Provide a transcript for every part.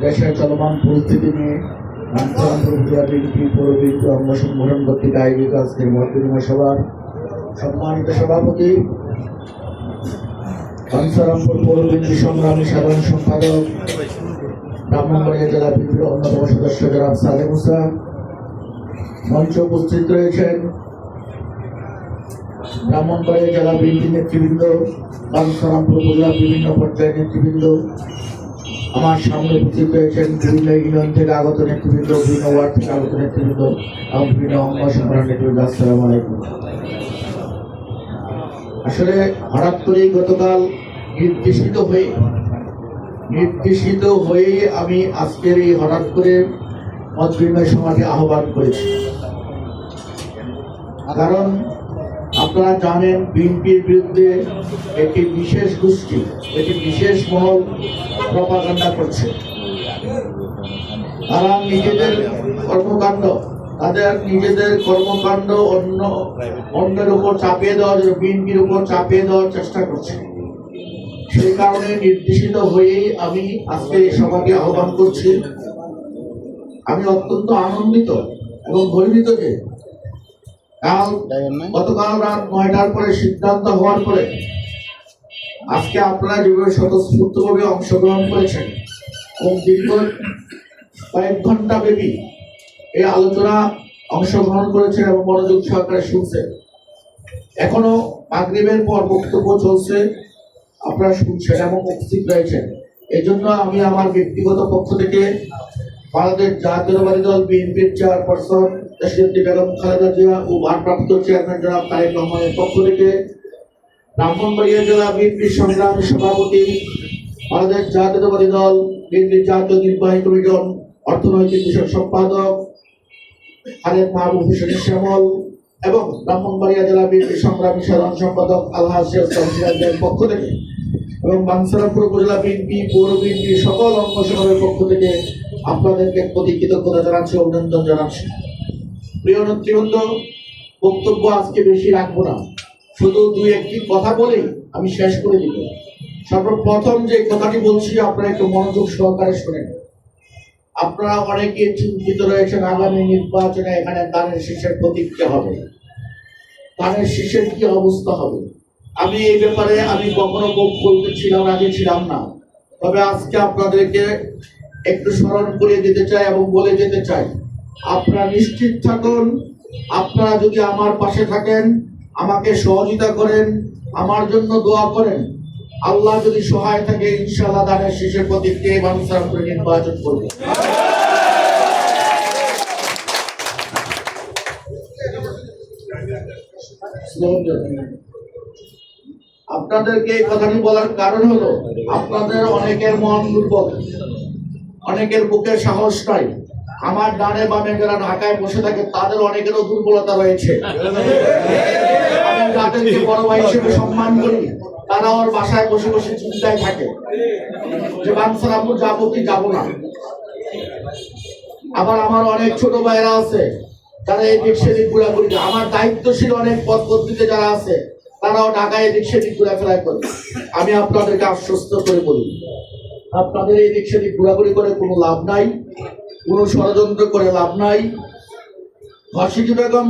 দেশের চলমান পরিস্থিতি নিয়ে রামচন্দ্র উপজেলা বিএনপি পৌর বিএনপি অঙ্গ সংগঠন কর্তৃক আয়োজিত আজকের মত সভার সম্মানিত সভাপতি সাধারণ ব্রাহ্মণবাড়িয়া জেলা মঞ্চে উপস্থিত রয়েছেন ব্রাহ্মণবাড়িয়া জেলা বিএনপি নেতৃবৃন্দ, বাঞ্ছারামপুর উপজেলা বিভিন্ন পর্যায়ের নেতৃবৃন্দ আমার সামনে উপস্থিত রয়েছেন বিভিন্ন ইউনিয়ন থেকে আগত নেতৃবৃন্দ, বিভিন্ন ওয়ার্ড থেকে আগত নেতৃবৃন্দ এবং বিভিন্ন অঙ্গ সংগঠন নেতৃবৃন্দ, আসসালামু আলাইকুম। আসলে হঠাৎ করেই গতকাল নির্দেশিত হয়ে নির্দেশিত হয়ে আমি আজকের এই হঠাৎ করে মত বিনিময় সমাজে আহ্বান করেছি। কারণ আপনারা জানেন বিএনপির বিরুদ্ধে একটি বিশেষ গোষ্ঠী, একটি বিশেষ মহল প্রপাগান্ডা করছে। তারা নিজেদের কর্মকাণ্ড, তাদের নিজেদের কর্মকাণ্ড অন্য, অন্যের উপর চাপিয়ে দেওয়ার বিএনপির উপর চাপিয়ে দেওয়ার চেষ্টা করছে। সেই কারণে নির্দেশিত হয়েই আমি আজকে এই সভাকে আহ্বান করছি। আমি অত্যন্ত আনন্দিত এবং গর্বিত যে কাল গতকাল রাত নয়টার পরে সিদ্ধান্ত হওয়ার পরে আজকে আপনারা যেভাবে স্বতঃস্ফূর্তভাবে অংশগ্রহণ করেছেন। এবং দীর্ঘ কয়েক ঘণ্টা ব্যাপী এই আলোচনা অংশগ্রহণ করেছেন এবং মনোযোগ সহকারে শুনছেন। এখনও মাগরিবের পর বক্তব্য চলছে আপনারা শুনছেন এবং উপস্থিত রয়েছেন। এই জন্য আমি আমার ব্যক্তিগত পক্ষ থেকে বাংলাদেশ জাতীয়তাবাদী দল বিএনপির চেয়ারপারসন দেশনেত্রী বেগম খালেদা জিয়া ও ভারপ্রাপ্ত চেয়ারম্যান জনাব তারেক রহমানের পক্ষ থেকে ব্রাহ্মণবাড়িয়া জেলা বিএনপির সংগ্রামী সভাপতি, বাংলাদেশ জাতীয়তাবাদী দল বিএনপির জাতীয় নির্বাহী কমিটির অর্থনৈতিক বিষয়ক সম্পাদক খালেদ মাহবুব হোসেন শ্যামল এবং ব্রাহ্মণবাড়িয়া জেলা বিএনপির সংগ্রামী সাধারণ সম্পাদক আল্লাহ সিরাজের পক্ষ থেকে এবং বাংসারামপুর উপজেলা বিএনপি, পৌর বিএনপি সকল অঙ্গ সমাজের পক্ষ থেকে আপনাদেরকে প্রতি কৃতজ্ঞতা জানাচ্ছি অভিনন্দন জানাচ্ছি। প্রিয় নেতৃবৃন্দ, বক্তব্য আজকে বেশি রাখব না। শুধু দুই একটি কথা বলেই আমি শেষ করে দিব। সর্বপ্রথম যে কথাটি বলছি, আপনারা একটু মনোযোগ সহকারে শোনেন। আপনারা অনেকে চিন্তিত রয়েছেন, আগামী নির্বাচনে এখানে দানের শীষের প্রতিক্রিয়া হবে। দানের শীষের কি অবস্থা হবে? আমি এই ব্যাপারে আমি কখনো মুখ বলতে ছিলাম আগে ছিলাম না। তবে আজকে আপনাদেরকে একটু স্মরণ করে দিতে চাই এবং বলে যেতে চাই। আপনারা নিশ্চিত থাকুন, আপনারা যদি আমার পাশে থাকেন, আমাকে সহযোগিতা করেন, আমার জন্য দোয়া করেন, আল্লাহ যদি সহায় থাকে, ইনশাআল্লাহ দানের শেষের প্রতিক্রিয়া মানুষের করে নির্বাচন করবে। আপনাদেরকে এই কথাটি বলার কারণ হলো, আপনাদের অনেকের মন দুর্বল, অনেকের বুকে সাহস নাই। আমার ডানে বামে যারা ঢাকায় বসে থাকে, তাদের অনেকেরও দুর্বলতা রয়েছে। আমি যাদেরকে বড় ভাই হিসেবে সম্মান করি তারা ওর বাসায় বসে বসে চিন্তায় থাকে যে বাংসারাপুর যাব কি যাব না। আবার আমার অনেক ছোট ভাইরা আছে, যারা এই দিক সেদিক ঘোরাঘুরি আমার দায়িত্বশীল অনেক পদ পদ্ধতিতে যারা আছে তারাও ঢাকায় এদিক সেদিক ঘোরাফেরা করে। আমি আপনাদেরকে আশ্বস্ত করে বলি আপনাদের এই দিক সেদিক ঘোরাঘুরি করে কোনো লাভ নাই কোনো ষড়যন্ত্র করে লাভ নাই। ফাঁসিদি বেগম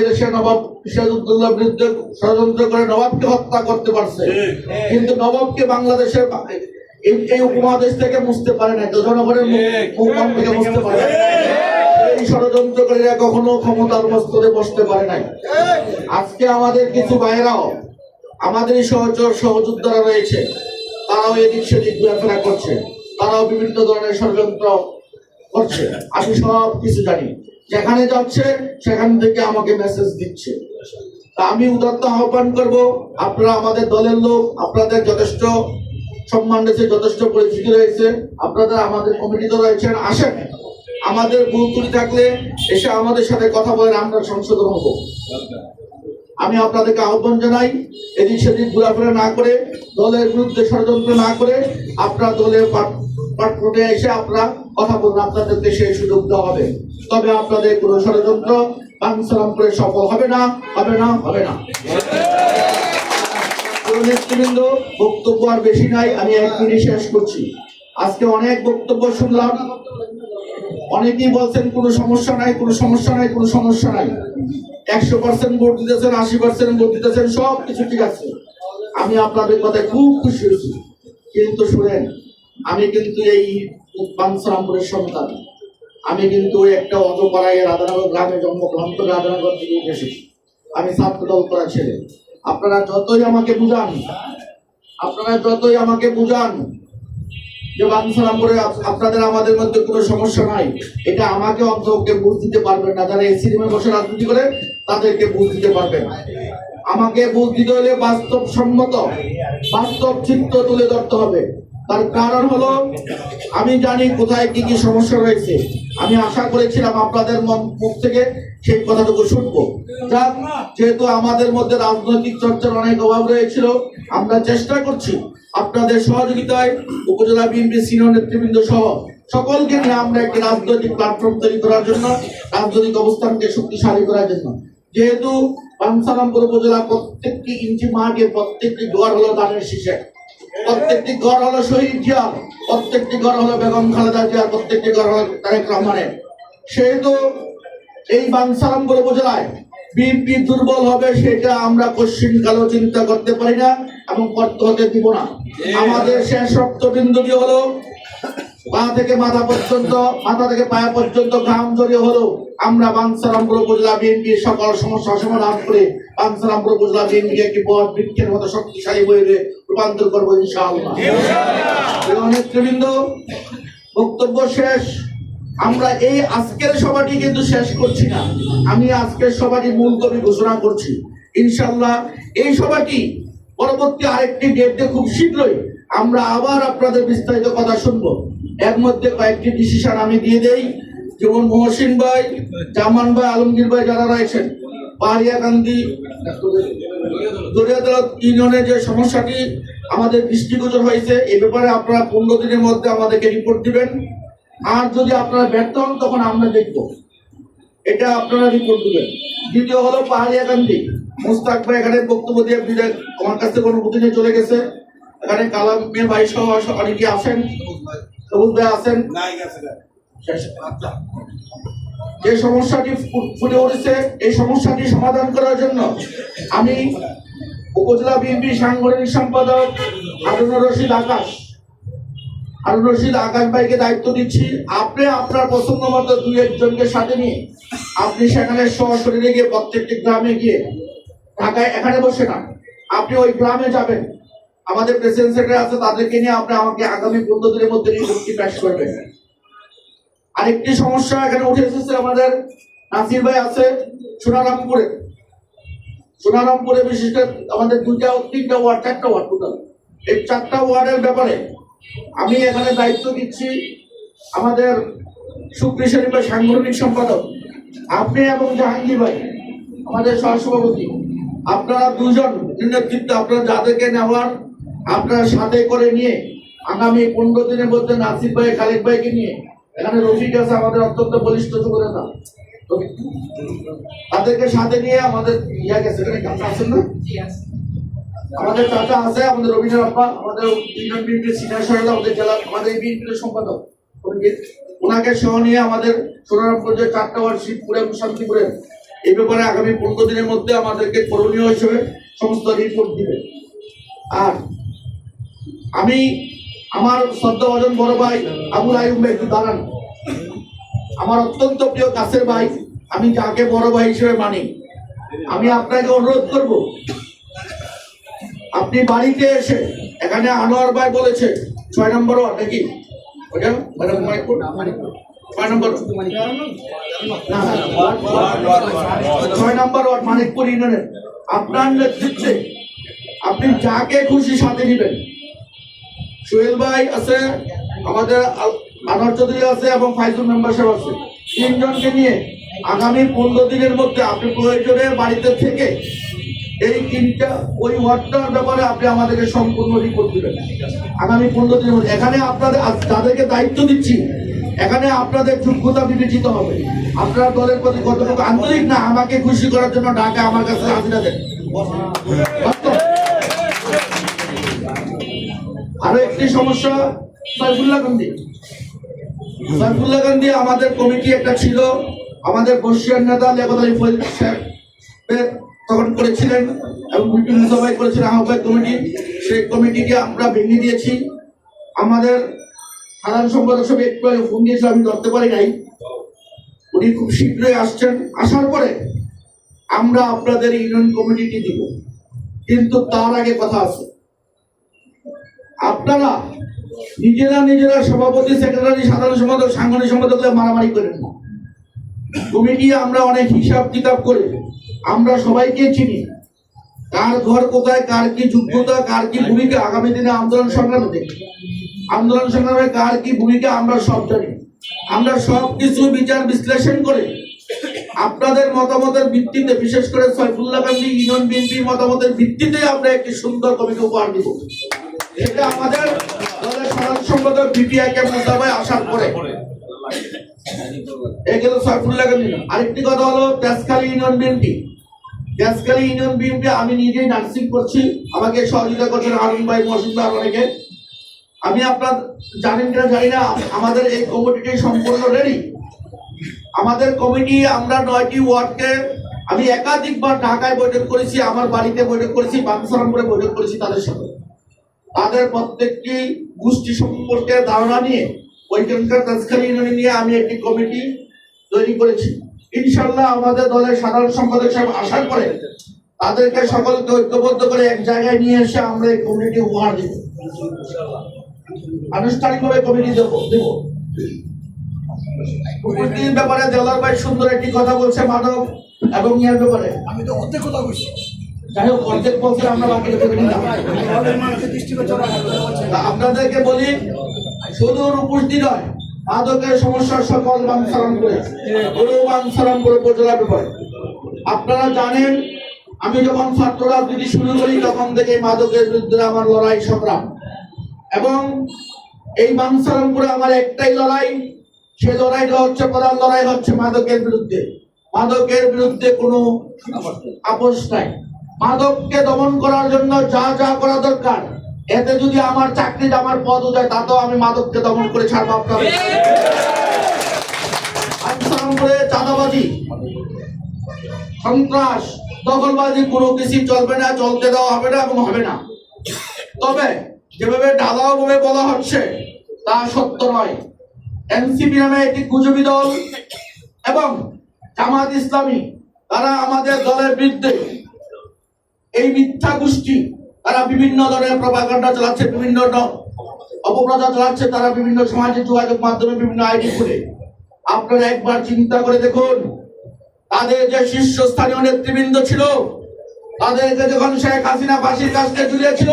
এদেশের নবাব সিরাজউদ্দৌলার বিরুদ্ধে ষড়যন্ত্র করে নবাবকে হত্যা করতে পারছে। কিন্তু নবাবকে বাংলাদেশের এই উপমহাদেশ থেকে মুছতে পারে না জনগণের মুখ থেকে মুছতে পারে না। ষড়যন্ত্রকারীরা কখনো ক্ষমতার মস্তরে বসতে পারে নাই। আজকে আমাদের কিছু বাইরাও আমাদের সহযোদ্ধারা রয়েছে। তারাও এদিক সেদিক ঘোরাফেরা করছে। তারাও বিভিন্ন ধরনের ষড়যন্ত্র করছে। আমি সব কিছু জানি। যেখানে যাচ্ছে, সেখান থেকে আমাকে মেসেজ দিচ্ছে। তা আমি উদাত্ত আহ্বান করব, আপনারা আমাদের দলের লোক, আপনাদের যথেষ্ট সম্মান রয়েছে, যথেষ্ট পরিচিতি রয়েছে, আপনারা আমাদের কমিটিতে রয়েছেন, আসেন। আমাদের ভুল ত্রুটি থাকলে এসে আমাদের সাথে কথা বলেন, আমরা সংশোধন হব। আমি আপনাদেরকে আহ্বান জানাই, এদিক সেদিক ঘোরাফেরা না করে, দলের বিরুদ্ধে ষড়যন্ত্র না করে আপনার দলের পাটফুটে এসে আপনারা কথা বলুন, আপনাদেরকে সেই সুযোগ দেওয়া হবে। তবে আপনাদের কোনো ষড়যন্ত্র বাংসারাম করে সফল হবে না হবে না হবে না। নেতৃবৃন্দ, বক্তব্য আর বেশি নাই, আমি এক মিনিট শেষ করছি। আজকে অনেক বক্তব্য শুনলাম অনেকেই বলছেন কোনো সমস্যা নাই, কোনো সমস্যা নাই, কোনো সমস্যা নাই। একশো পার্সেন্ট ভোট দিতেছেন, আশি পার্সেন্ট ভোট দিতেছেন, সব কিছু ঠিক আছে। আমি আপনাদের কথায় খুব খুশি হয়েছি। কিন্তু শুনেন, আমি কিন্তু এই বাঞ্ছারামপুরের সন্তান। আমি কিন্তু একটা অজপাড়ায় রাধানগর গ্রামে জন্মগ্রহণ করে রাধানগর থেকে উঠে এসেছি। আমি ছাত্র দল করা ছেলে। আপনারা যতই আমাকে বুঝান, আপনারা যতই আমাকে বুঝান যে বাঞ্ছারামপুরে আপ- আপনাদের আমাদের মধ্যে কোনো সমস্যা নাই। এটা আমাকে অন্তকে বুঝ দিতে পারবেন না। যারা এই সিনেমায় বসে রাজনীতি করে, তাদেরকে বুঝ দিতে পারবেন আমাকে বুঝ দিতে হলে বাস্তব সম্মত বাস্তব চিত্র তুলে ধরতে হবে। তার কারণ হলো, আমি জানি কোথায় কি কি সমস্যা রয়েছে। আমি আশা করেছিলাম আপনাদের মুখ থেকে সেই কথাটুকু শুনব। যাক, যেহেতু আমাদের মধ্যে রাজনৈতিক চর্চার অনেক অভাব রয়েছিল, আমরা চেষ্টা করছি। আপনাদের সহযোগিতায় উপজেলা বিএনপি সিনিয়র নেতৃবৃন্দ সহ সকলকে নিয়ে আমরা একটি রাজনৈতিক প্ল্যাটফর্ম তৈরি করার জন্য, রাজনৈতিক অবস্থানকে শক্তিশালী করার জন্য। যেহেতু বাঞ্ছারামপুর উপজেলা প্রত্যেকটি ইঞ্চি মাঠে প্রত্যেকটি ঘর হলো দানের শীষে। প্রত্যেকটি ঘর হলো শহীদ জিয়া প্রত্যেকটি ঘর হলো বেগম খালেদা জিয়া প্রত্যেকটি ঘর হলো তারেক রহমানের। সেহেতু এই বাঞ্ছারামপুর উপজেলায় বিএনপি দুর্বল হবে, সেটা আমরা কশ্চিন কালো চিন্তা করতে পারি না। এবং করতে হতে দিব না। আমাদের শেষ রক্তবিন্দুটি হলো পা থেকে মাথা পর্যন্ত মাথা থেকে পায়া পর্যন্ত ঘাম জড়িয়ে হলো। আমরা বাঞ্ছারামপুর উপজেলা বিএনপির সকল সমস্যা সমাধান করে বাঞ্ছারামপুর উপজেলা বিএনপি একটি বড় বৃক্ষের মতো শক্তিশালী বয়ে রূপান্তর করব ইনশাআল্লাহ। নেতৃবৃন্দ বক্তব্য শেষ। আমরা এই আজকের সভাটি কিন্তু শেষ করছি না। আমি আজকের সভাটি মূল কবি ঘোষণা করছি। ইনশাল্লাহ এই সভাটি পরবর্তী আরেকটি ডেটে খুব শীঘ্রই আমরা আবার আপনাদের বিস্তারিত কথা শুনব। এর মধ্যে কয়েকটি ডিসিশন আমি দিয়ে দেই। যেমন মহসিন ভাই, জামান ভাই, আলমগীর ভাই যারা রয়েছেন পাহাড়িয়া গান্ধী, দরিয়াদলত ইউনিয়নের যে সমস্যাটি আমাদের দৃষ্টিগোচর হয়েছে, এ ব্যাপারে আপনারা পনেরো দিনের মধ্যে আমাদেরকে রিপোর্ট দিবেন। আর যদি আপনারা ব্যর্থ হন, তখন আমরা দেখব। এটা আপনারা রিপোর্ট দিবেন। দ্বিতীয় হলো পাহাড়িয়া গান্ধী। মুস্তাক ভাই এখানে বক্তব্য দিয়ে বিদায়। আমার কাছ থেকে অনুমতি চলে গেছে। এখানে কালাম ভাই সহ অনেকে আছেন? সবুজ ভাই আছেন? যে সমস্যাটি ফুটে উঠেছে, এই সমস্যাটি সমাধান করার জন্য আমি উপজেলা বিএনপি সাংগঠনিক সম্পাদক হারুনুর রশিদ আকাশ। হারুন রশিদ আকাশ ভাইকে দায়িত্ব দিচ্ছি। আপনি আপনার পছন্দ মতো দুই একজনকে সাথে নিয়ে আপনি সেখানে সশরীরে গিয়ে প্রত্যেকটি গ্রামে গিয়ে ঢাকায় এখানে বসে না। আপনি ওই গ্রামে যাবেন। আমাদের প্রেসিডেন্ট সেক্রেটারি আছে, তাদেরকে নিয়ে আপনি আমাকে আগামী পনেরো দিনের মধ্যে রিপোর্টটি পেশ করবেন। আরেকটি সমস্যা এখানে উঠে এসেছে আমাদের নাসির ভাই আছে সোনারামপুরে। সোনারামপুরে বিশেষ করে আমাদের দুইটা, তিনটা ওয়ার্ড, চারটা ওয়ার্ড টোটাল এই চারটা ওয়ার্ডের ব্যাপারে আমি এখানে দায়িত্ব দিচ্ছি আমাদের সুপ্রিয় শরীফ সাংগঠনিক সম্পাদক। আপনি এবং জাহাঙ্গীর ভাই, আমাদের সহসভাপতি। আপনারা দুজন নেতৃত্ব আপনারা যাদেরকে নেওয়ার আপনারা সাথে করে নিয়ে আগামী পনেরো দিনের মধ্যে নাসির ভাই খালেদ ভাইকে নিয়ে এখানে রফিক আছে আমাদের অত্যন্ত বলিষ্ঠ যুবনেতা। রফিক। তাদেরকে সাথে নিয়ে আমাদের ইয়া গেছে এখানে চাচা আছেন না? আমাদের চাচা আছে আমাদের রবীন্দ্র আব্বা আমাদের তিনজন বিএনপির সিনিয়র সহায়তা আমাদের জেলা আমাদের বিএনপির সম্পাদক। ওনাকে সহ নিয়ে আমাদের সোনারামপুর যে চারটা ওয়ার্ড শিবপুরে এবং এই ব্যাপারে আগামী পনেরো দিনের মধ্যে আমাদেরকে করণীয় হিসেবে সমস্ত রিপোর্ট দিবে। আর আমি আমার শ্রদ্ধাভাজন বড় ভাই আবুল আয়ুব একটু দাঁড়ান। আমার অত্যন্ত প্রিয় কাছের ভাই আমি যাকে বড় ভাই হিসেবে মানি। আমি আপনাকে অনুরোধ করব আপনি বাড়িতে এসে এখানে আনোয়ার ভাই বলেছে ছয় নম্বর ওয়ার্ড নাকি? ওটা? ছয় নম্বর ছয় নম্বর ওয়ার্ড, মানিকপুর ইউনিয়নের। আপনার নেতৃত্বে আপনি যাকে খুশি সাথে নেবেন। সোহেল ভাই আছে, আমাদের আনোয়ার চৌধুরী আছে এবং ফাইজুল আছে। তিনজনকে নিয়ে আগামী পনেরো দিনের মধ্যে আপনি প্রয়োজনে বাড়িতে থেকে এই তিনটা ওই ওয়ার্ডটার ব্যাপারে আপনি আমাদেরকে সম্পূর্ণ রিপোর্ট দিবেন। আগামী পনেরো দিনের মধ্যে। এখানে আপনাদের যাদেরকে দায়িত্ব দিচ্ছি এখানে আপনাদের যোগ্যতা বিবেচিত হবে। আপনার দলের প্রতি কতটুকু আন্তরিক না, আমাকে খুশি করার জন্য ডাকে আমার কাছে হাজিরা দেন। আরও একটি সমস্যা, সাইফুল্লাহ গান্ধী। সাইফুল্লাহ গান্ধী আমাদের কমিটি একটা ছিল, আমাদের বর্ষিয়ার নেতা লেখত আলী সাহেব তখন করেছিলেন এবং বিভিন্ন সভায় করেছিলেন আহ্বায়ক কমিটি। সেই কমিটিকে আমরা ভেঙে দিয়েছি। আমাদের সাধারণ সম্পাদক সব একটু আগে ফোন দিয়েছিল আমি ধরতে পারি নাই। উনি খুব শীঘ্রই আসছেন। আসার পরে আমরা আপনাদের ইউনিয়ন কমিটিটি দিব। কিন্তু তার আগে কথা আছে। আপনারা নিজেরা নিজেরা সভাপতি সেক্রেটারি সাধারণ সম্পাদক, সাংগঠনিক সম্পাদক মারামারি করেন না। কমিটি আমরা অনেক হিসাব কিতাব করে আমরা সবাইকে চিনি। কার ঘর কোথায়, কার কি যোগ্যতা, কার কি ভূমিকা? আগামী দিনে আন্দোলন সংগ্রামে দেখি আন্দোলন সংগ্রামে কার কি ভূমিকা, আমরা সব জানি। আমরা সব কিছু বিচার বিশ্লেষণ করে আপনাদের মতামতের ভিত্তিতে, বিশেষ করে সৈফুল্লাহ গান্ধী ইউনিয়ন বিএনপির মতামতের ভিত্তিতে আমরা একটি সুন্দর কমিটি উপহার দিব। এটা আমাদের দলের সাধারণ সম্পাদক বিপিআই কে মুস্তাফায় আসার পরে। এগুলো সৈফুল্লাহ গান্ধী আরেকটি কথা হলো, Tejkhali union BNP. Tejkhali union BNP আমি নিজেই নার্সিং করছি। আমাকে সহযোগিতা করছেন হারুন ভাই ভাই অনেকে আমি আপনার, জানেন কিনা জানি না, আমাদের এই কমিটিটি সম্পূর্ণ রেডি আমাদের কমিটি আমরা নয়টি ওয়ার্ডকে, আমি একাধিকবার ঢাকায় বৈঠক করেছি, আমার বাড়িতে বৈঠক করেছি বাংসারামপুরে বৈঠক করেছি তাদের সাথে। তাদের প্রত্যেকটি গোষ্ঠী সম্পর্কে ধারণা নিয়ে ওইখানকার তাজখালী ইউনিয়নে নিয়ে আমি একটি কমিটি তৈরি করেছি। ইনশাল্লাহ আমাদের দলের সাধারণ সম্পাদক সাহেব আসার পরে তাদেরকে সকলকে ঐক্যবদ্ধ করে এক জায়গায় নিয়ে এসে আমরা এই কমিটি উপহার দিব। আনুষ্ঠানিকভাবে কমিটি দেব দেব। উপস্থিতির ব্যাপারে দেওয়ার ভাই সুন্দর একটি কথা বলছে মানব এবং ইয়ার ব্যাপারে। আমি তো অর্ধেক কথা বলছি। যাই হোক অর্ধেক বলছে আমরা বাকি আপনাদেরকে বলি শুধু উপস্থিত নয় মাদকের সমস্যার সকল বাংসারামপুরে পুরো বাংসারামপুর উপজেলা ব্যাপারে আপনারা জানেন, আমি যখন ছাত্র রাজনীতি শুরু করি, তখন থেকে মাদকের বিরুদ্ধে আমার লড়াই সংগ্রাম। এবং এই বাংসারামপুরে আমার একটাই লড়াই, সে লড়াইটা হচ্ছে, প্রধান লড়াই হচ্ছে মাদকের বিরুদ্ধে। মাদকের বিরুদ্ধে কোনো আপোষ নাই। মাদককে দমন করার জন্য যা যা করা দরকার এতে যদি আমার চাকরি আমার পদও যায় তাতেও আমি মাদককে দমন করে ছাড়বো আপনাদের। চাঁদাবাজি, সন্ত্রাস, দখলবাজি, কোনো কিছু চলবে না, চলতে দেওয়া হবে না এবং হবে না। তবে যেভাবে ঢালাও ভাবে বলা হচ্ছে, তা সত্য নয়। এনসিপি নামে একটি গুজবি দল এবং জামাত ইসলামী, তারা আমাদের দলের বিরুদ্ধে এই মিথ্যা গোষ্ঠী তারা বিভিন্ন ধরনের প্রপাগান্ডা চালাচ্ছে, বিভিন্ন অপপ্রচার চালাচ্ছে, তারা বিভিন্ন সামাজিক যোগাযোগ মাধ্যমে বিভিন্ন আইডি খুলে। আপনারা একবার চিন্তা করে দেখুন, তাদের যে শীর্ষস্থানীয় নেতৃবৃন্দ ছিল তাদেরকে যখন শেখ হাসিনা ফাঁসির কাছকে ঝুলিয়েছিল,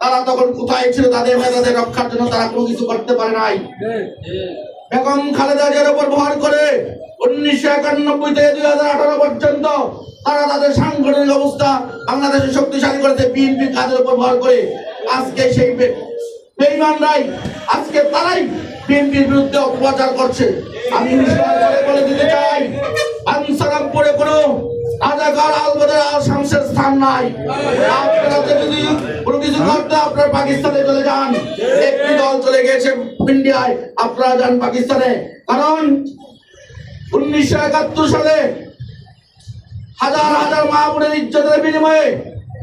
তারা তখন কোথায় ছিল, তাদের মেধাদের রক্ষার জন্য তারা কোনো কিছু করতে পারে নাই। বেগম খালেদা জিয়ার উপর ভর করে উনিশশো একানব্বই থেকে দুই হাজার আঠারো পর্যন্ত তারা তাদের সাংগঠনিক অবস্থা বাংলাদেশে শক্তিশালী করেছে, বিএনপি কাজের উপর ভর করে। আজকে সেই বে- বেঈমানরাই আজকে তারাই বিএনপির বিরুদ্ধে অপপ্রচার করছে। আমি করে বলে দিতে চাই, আনসারামপুরে কোনো রাজাকার আলবদর আল শামসের স্থান নাই। আপনারা যদি কোনো কিছু করতে আপনারা পাকিস্তানে চলে যান, একটি দল চলে গেছে ইন্ডিয়ায়, আপনারা যান পাকিস্তানে। কারণ উনিশশো একাত্তর সালে হাজার হাজার মাহমুদের ইজ্জতের বিনিময়ে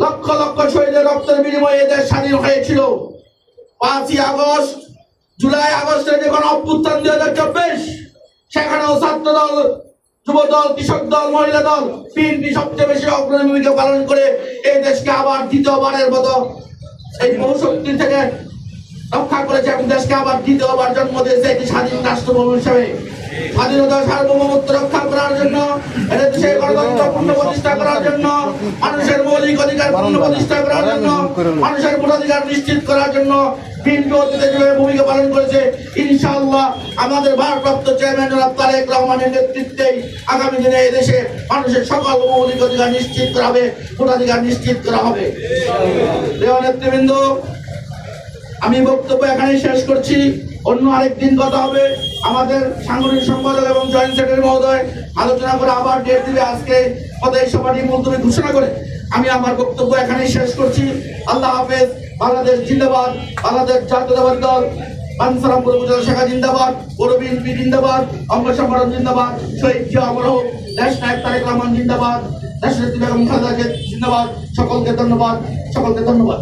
লক্ষ লক্ষ শহীদের রক্তের বিনিময়ে এদের স্বাধীন হয়েছিল। পাঁচই আগস্ট, জুলাই আগস্টে যখন অভ্যুত্থান দুই হাজার চব্বিশ, সেখানেও ছাত্র দল যুব দল কৃষক দল মহিলা দল বিএনপি সবচেয়ে বেশি অগ্রণী ভূমিকা পালন করে এই দেশকে আবার দ্বিতীয়বারের মতো এই বহুশক্তি থেকে রক্ষা করেছে এবং দেশকে আবার দ্বিতীয়বার জন্ম দিয়েছে একটি স্বাধীন রাষ্ট্রভূমি হিসেবে। স্বাধীনতা সার্বভৌমত্ব রক্ষা করার জন্য এটা দেশে গণতন্ত্র পূর্ণ প্রতিষ্ঠা করার জন্য, মানুষের মৌলিক অধিকার পূর্ণ প্রতিষ্ঠা করার জন্য, মানুষের ভোটাধিকার নিশ্চিত করার জন্য বিএনপি অতীতে যেভাবে ভূমিকা পালন করেছে, ইনশাআল্লাহ আমাদের ভারপ্রাপ্ত চেয়ারম্যান জনাব তারেক রহমানের নেতৃত্বে আগামী দিনে এই দেশে মানুষের সকল মৌলিক অধিকার নিশ্চিত করা হবে, ভোটাধিকার নিশ্চিত করা হবে। প্রিয় নেতৃবৃন্দ, আমি বক্তব্য এখানেই শেষ করছি। অন্য আরেক দিন কথা হবে। আমাদের সাংগঠনিক সম্পাদক এবং জয়েন্ট সেক্রেটারি মহোদয় আলোচনা করে আবার ডেট দিবে আজকে। পদের সভাটি মুলতবি ঘোষণা করে আমি আমার বক্তব্য এখানেই শেষ করছি। আল্লাহ হাফেজ। বাংলাদেশ জিন্দাবাদ। বাংলাদেশ জাতীয়তাবাদী দল। বানসারামপুর উপজেলা শাখা জিন্দাবাদ। পৌর বিএনপি জিন্দাবাদ। অঙ্গ সংগঠন জিন্দাবাদ। শহীদ জিয়া অমর হোক। দেশ নায়ক তারেক রহমান জিন্দাবাদ। দেশ নেত্রী বেগম খালেদা জিন্দাবাদ। সকলকে ধন্যবাদ। সকলকে ধন্যবাদ।